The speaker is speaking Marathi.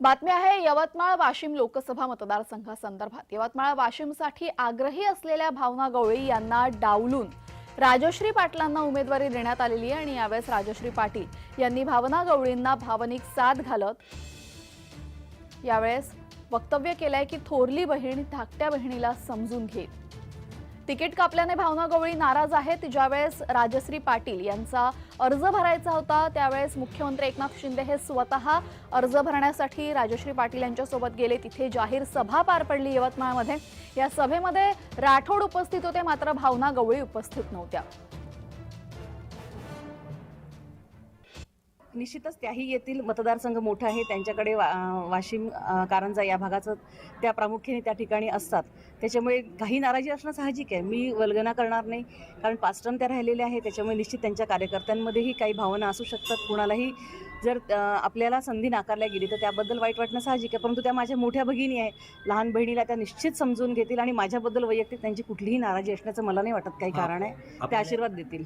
बातमी आहे यवतमाळ वाशिम लोकसभा मतदारसंघासंदर्भात. यवतमाळ वाशिमसाठी आग्रही असलेल्या भावना गवळी यांना डावलून राजश्री पाटलांना उमेदवारी देण्यात आलेली आहे आणि यावेळेस राजश्री पाटील यांनी भावना गवळींना भावनिक साथ घालत यावेळेस वक्तव्य केलंय की थोरली बहीण धाकट्या बहिणीला समजून घेत तिकीट कापल्याने भावना गवळी नाराज आहेत. ज्यावेळेस राजश्री पाटील यांचा अर्ज भरायचा होता त्यावेळेस मुख्यमंत्री एकनाथ शिंदे हे स्वतः अर्ज भरण्यासाठी राजश्री पाटील यांच्यासोबत गेले. तिथे जाहीर सभा पार पडली यवतमाळमध्ये. या सभेमध्ये राठोड उपस्थित होते मात्र भावना गवळी उपस्थित नव्हत्या. निश्चितच त्याही येथील मतदारसंघ मोठा आहे. त्यांच्याकडे वा वाशिम कारंजा या भागाचं त्या प्रामुख्याने त्या ठिकाणी असतात. त्याच्यामुळे काही नाराजी असणं साहजिक आहे. मी वल्गना करणार नाही. कारण पाच टर्म त्या राहिलेल्या आहे. त्याच्यामुळे निश्चित त्यांच्या कार्यकर्त्यांमध्येही काही भावना असू शकतात. कुणालाही जर आपल्याला संधी नाकारल्या गेली तर त्याबद्दल वाईट वाटणं साहजिक आहे. परंतु त्या माझ्या मोठ्या भगिनी आहे लहान बहिणीला त्या निश्चित समजून घेतील आणि माझ्याबद्दल वैयक्तिक त्यांची कुठलीही नाराजी असण्याचं मला नाही वाटत. काही कारण आहे. त्या आशीर्वाद देतील.